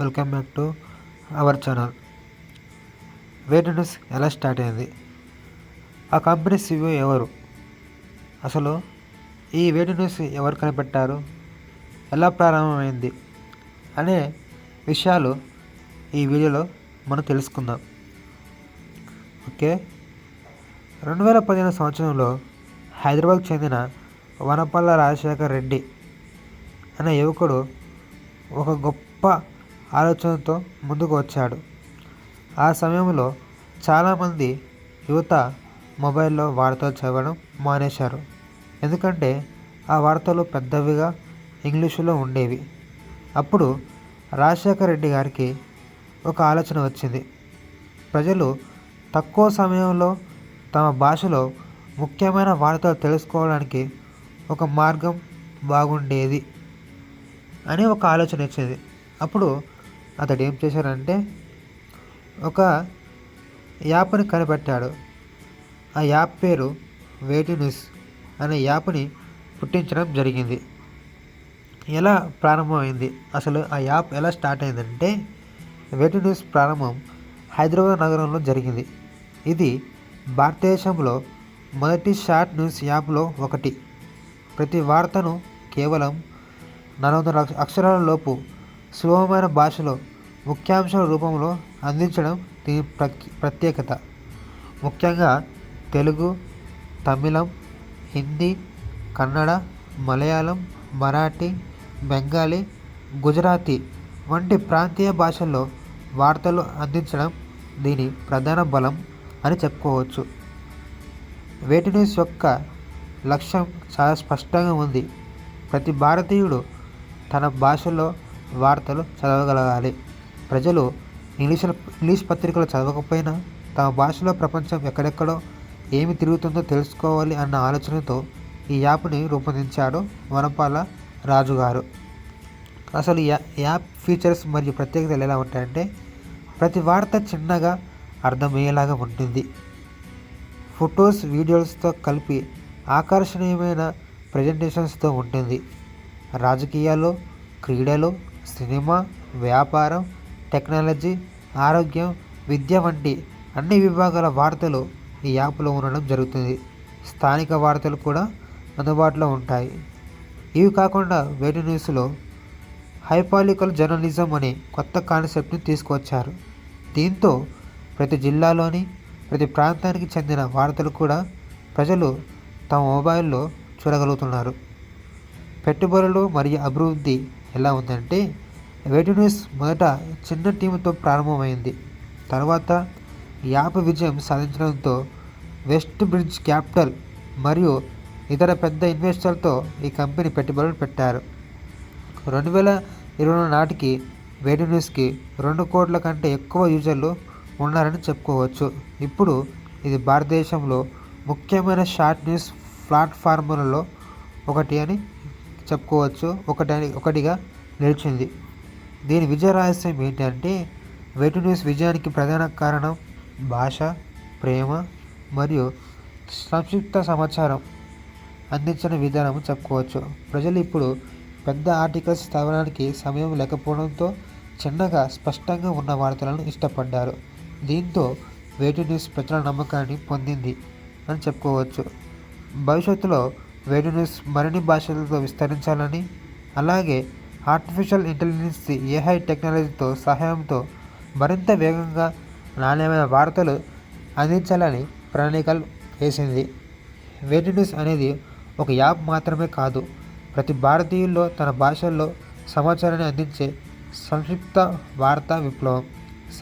Welcome back to our channel. వేటి news ఎలా start అయింది? ఆ కంపెనీ సిఇఓ ఎవరు? అసలు ఈ వేడి న్యూస్ ఎవరు కనిపెట్టారు? ఎలా ప్రారంభమైంది? అనే విషయాలు ఈ వీడియోలో మనం తెలుసుకుందాం. ఓకే? రెండు వేల పదిహేను సంవత్సరంలో హైదరాబాద్కు చెందిన వనపల్ల రాజశేఖర్ రెడ్డి అనే యువకుడు ఒక గొప్ప ఆలోచనతో ముందుకు వచ్చాడు. ఆ సమయంలో చాలామంది యువత మొబైల్లో వార్తలు చదవడం మానేశారు. ఎందుకంటే ఆ వార్తలు పెద్దవిగా ఇంగ్లీషులో ఉండేవి. అప్పుడు రాజశేఖర్ రెడ్డి గారికి ఒక ఆలోచన వచ్చింది. ప్రజలు తక్కువ సమయంలో తమ భాషలో ముఖ్యమైన వార్తలు తెలుసుకోవడానికి ఒక మార్గం బాగుండేది అని ఒక ఆలోచన వచ్చింది. అప్పుడు అతడు ఏం చేశాడంటే ఒక యాప్ని కనిపెట్టాడు. ఆ యాప్ పేరు వేటి న్యూస్ అనే యాప్ని పుట్టించడం జరిగింది. ఎలా ప్రారంభమైంది? అసలు ఆ యాప్ ఎలా స్టార్ట్ అయిందంటే వేటి న్యూస్ ప్రారంభం హైదరాబాద్ నగరంలో జరిగింది. ఇది భారతదేశంలో మొదటి షార్ట్ న్యూస్ యాప్లో ఒకటి. ప్రతి వార్తను కేవలం నలభై అక్షరాల లోపు సులభమైన భాషలో ముఖ్యాంశాల రూపంలో అందించడం దీని ప్రత్యేకత. ముఖ్యంగా తెలుగు తమిళం హిందీ కన్నడ మలయాళం మరాఠీ బెంగాలీ గుజరాతీ వంటి ప్రాంతీయ భాషల్లో వార్తలు అందించడం దీని ప్రధాన బలం అని చెప్పుకోవచ్చు. వేటి న్యూస్ యొక్క లక్ష్యం చాలా స్పష్టంగా ఉంది. ప్రతి భారతీయుడు తన భాషలో వార్తలు చదవగలగాలి. ప్రజలు ఇంగ్లీషుల ఇంగ్లీష్ పత్రికలు చదవకపోయినా తమ భాషలో ప్రపంచం ఎక్కడెక్కడో ఏమి తిరుగుతుందో తెలుసుకోవాలి అన్న ఆలోచనతో ఈ యాప్ని రూపొందించాడు వనపాల రాజు గారు అసలు యాప్ ఫీచర్స్ మరియు ప్రత్యేకతలు ఎలా ఉంటాయంటే ప్రతి వార్త చిన్నగా అర్థమయ్యేలాగా ఉంటుంది. ఫొటోస్ వీడియోస్తో కలిపి ఆకర్షణీయమైన ప్రజెంటేషన్స్తో ఉంటుంది. రాజకీయాలు క్రీడలు సినిమా వ్యాపారం టెక్నాలజీ ఆరోగ్యం విద్య వంటి అన్ని విభాగాల వార్తలు ఈ యాప్లో ఉండడం జరుగుతుంది. స్థానిక వార్తలు కూడా అందుబాటులో ఉంటాయి. ఇవి కాకుండా వేడి న్యూస్లో హైపాలికల్ జర్నలిజం అనే కొత్త కాన్సెప్ట్ని తీసుకువచ్చారు. దీంతో ప్రతి జిల్లాలోని ప్రతి ప్రాంతానికి చెందిన వార్తలు కూడా ప్రజలు తమ మొబైల్లో చూడగలుగుతున్నారు. పెట్టుబడులు మరియు అభివృద్ధి ఎలా ఉందంటే వేటి మొదట చిన్న టీంతో ప్రారంభమైంది. తర్వాత యాప్ విజయం సాధించడంతో వెస్ట్ బ్రిడ్జ్ క్యాపిటల్ మరియు ఇతర పెద్ద ఇన్వెస్టర్లతో ఈ కంపెనీ పెట్టుబడులు పెట్టారు. రెండు వేల ఇరవై నాటికి వేటి రెండు కోట్ల కంటే ఎక్కువ యూజర్లు ఉన్నారని చెప్పుకోవచ్చు. ఇప్పుడు ఇది భారతదేశంలో ముఖ్యమైన షార్ట్ న్యూస్ ప్లాట్ఫామ్లలో ఒకటి అని చెప్పుకోవచ్చు. ఒకటి ఒకటిగా నిలిచింది. దీని విజయ రహస్యం ఏంటంటే వెటు న్యూస్ విజయానికి ప్రధాన కారణం భాష ప్రేమ మరియు సంక్షిప్త సమాచారం అందించిన విధానం చెప్పుకోవచ్చు. ప్రజలు ఇప్పుడు పెద్ద ఆర్టికల్స్ చదవడానికి సమయం లేకపోవడంతో చిన్నగా స్పష్టంగా ఉన్న వార్తలను ఇష్టపడ్డారు. దీంతో వేటి న్యూస్ ప్రజల నమ్మకాన్ని పొందింది అని చెప్పుకోవచ్చు. భవిష్యత్తులో వేడి మరిన్ని భాషలతో విస్తరించాలని అలాగే ఆర్టిఫిషియల్ ఇంటెలిజెన్స్ ఏఐ టెక్నాలజీతో సహాయంతో మరింత వేగంగా నాణ్యమైన వార్తలు అందించాలని ప్రణాళికలు వేసింది. వేడి న్యూస్ అనేది ఒక యాప్ మాత్రమే కాదు ప్రతి భారతీయుల్లో తన భాషల్లో సమాచారాన్ని అందించే సంక్షిప్త వార్తా విప్లవం.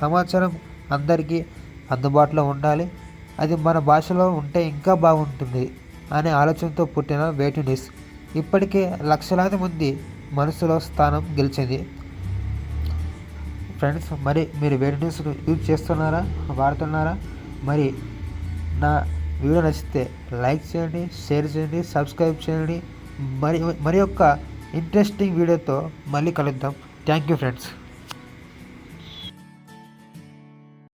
సమాచారం అందరికీ అందుబాటులో ఉండాలి. అది మన భాషలో ఉంటే ఇంకా బాగుంటుంది. అనే ఆలోచనతో పుట్టిన వేటి న్యూస్ ఇప్పటికే లక్షలాది మంది మనసులో స్థానం గెలిచింది. ఫ్రెండ్స్ మరి మీరు వేటి న్యూస్ యూజ్ చేస్తున్నారా? వాడుతున్నారా? మరి నా వీడియో నచ్చితే లైక్ చేయండి షేర్ చేయండి సబ్స్క్రైబ్ చేయండి. మరి మరి యొక్క ఇంట్రెస్టింగ్ వీడియోతో మళ్ళీ కలుద్దాం. Thank you friends.